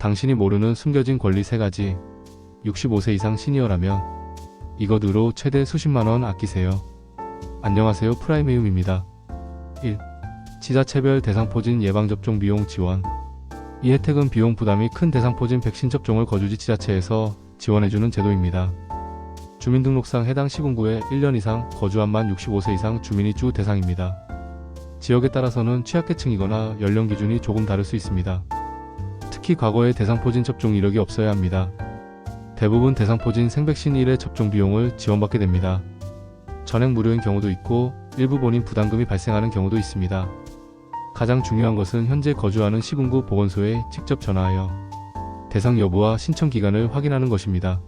당신이 모르는 숨겨진 권리 3가지. 65세 이상 시니어라면 이것으로 최대 수십만 원 아끼세요. 안녕하세요. 프라이메움입니다. 1. 지자체별 대상포진 예방접종 비용 지원. 이 혜택은 비용 부담이 큰 대상포진 백신 접종을 거주지 지자체에서 지원해주는 제도입니다. 주민등록상 해당 시군구에 1년 이상 거주한 만 65세 이상 주민이 주 대상입니다. 지역에 따라서는 취약계층이거나 연령 기준이 조금 다를 수 있습니다. 특히 과거에 대상포진 접종 이력이 없어야 합니다. 대부분 대상포진 생백신 1회 접종 비용을 지원받게 됩니다. 전액 무료인 경우도 있고 일부 본인 부담금이 발생하는 경우도 있습니다. 가장 중요한 것은 현재 거주하는 시군구 보건소에 직접 전화하여 대상 여부와 신청 기간을 확인하는 것입니다.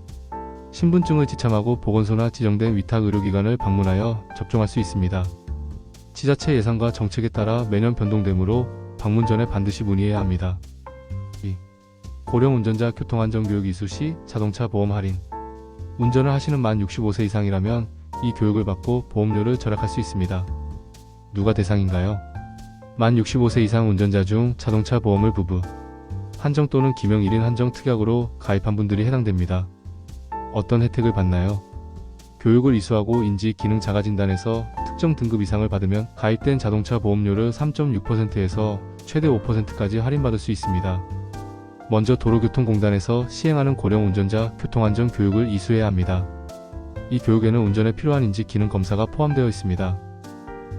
신분증을 지참하고 보건소나 지정된 위탁 의료기관을 방문하여 접종할 수 있습니다. 지자체 예산과 정책에 따라 매년 변동되므로 방문 전에 반드시 문의해야 합니다. 2. 고령 운전자 교통안전교육 이수 시 자동차 보험 할인 운전을 하시는 만 65세 이상이라면 이 교육을 받고 보험료를 절약할 수 있습니다. 누가 대상인가요? 만 65세 이상 운전자 중 자동차 보험을 부부, 한정 또는 기명 1인 한정 특약으로 가입한 분들이 해당됩니다. 어떤 혜택을 받나요? 교육을 이수하고 인지 기능 자가 진단에서 특정 등급 이상을 받으면 가입된 자동차 보험료를 3.6%에서 최대 5%까지 할인받을 수 있습니다. 먼저 도로교통공단에서 시행하는 고령 운전자 교통안전 교육을 이수해야 합니다. 이 교육에는 운전에 필요한 인지 기능 검사가 포함되어 있습니다.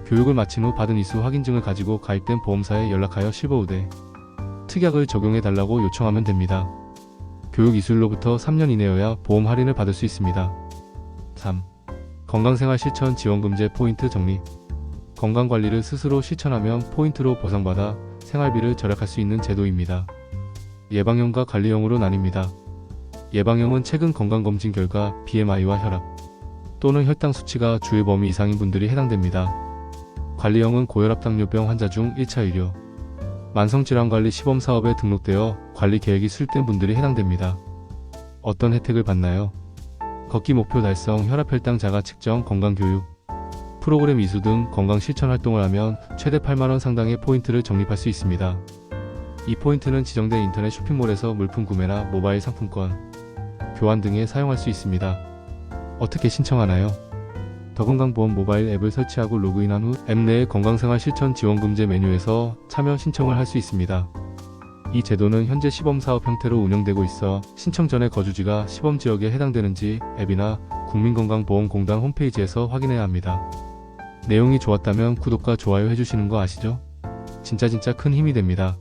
교육을 마친 후 받은 이수 확인증을 가지고 가입된 보험사에 연락하여 실버 우대 특약을 적용해 달라고 요청하면 됩니다. 교육 이수일로부터 3년 이내여야 보험 할인을 받을 수 있습니다. 3. 건강생활 실천 지원금제 포인트 적립 건강관리를 스스로 실천하면 포인트로 보상받아 생활비를 절약할 수 있는 제도입니다. 예방형과 관리형으로 나뉩니다. 예방형은 최근 건강검진 결과 BMI와 혈압 또는 혈당 수치가 주의 범위 이상인 분들이 해당됩니다. 관리형은 고혈압 당뇨병 환자 중 1차 의료, 만성질환관리 시범사업에 등록되어 관리 계획이 수립된 분들이 해당됩니다. 어떤 혜택을 받나요? 걷기 목표 달성, 혈압 혈당 자가 측정, 건강교육, 프로그램 이수 등 건강 실천 활동을 하면 최대 8만원 상당의 포인트를 적립할 수 있습니다. 이 포인트는 지정된 인터넷 쇼핑몰에서 물품 구매나 모바일 상품권, 교환 등에 사용할 수 있습니다. 어떻게 신청하나요? 더건강보험 모바일 앱을 설치하고 로그인한 후 앱 내의 건강생활 실천 지원금제 메뉴에서 참여 신청을 할 수 있습니다. 이 제도는 현재 시범사업 형태로 운영되고 있어 신청 전에 거주지가 시범지역에 해당되는지 앱이나 국민건강보험공단 홈페이지에서 확인해야 합니다. 내용이 좋았다면 구독과 좋아요 해주시는 거 아시죠? 진짜 진짜 큰 힘이 됩니다.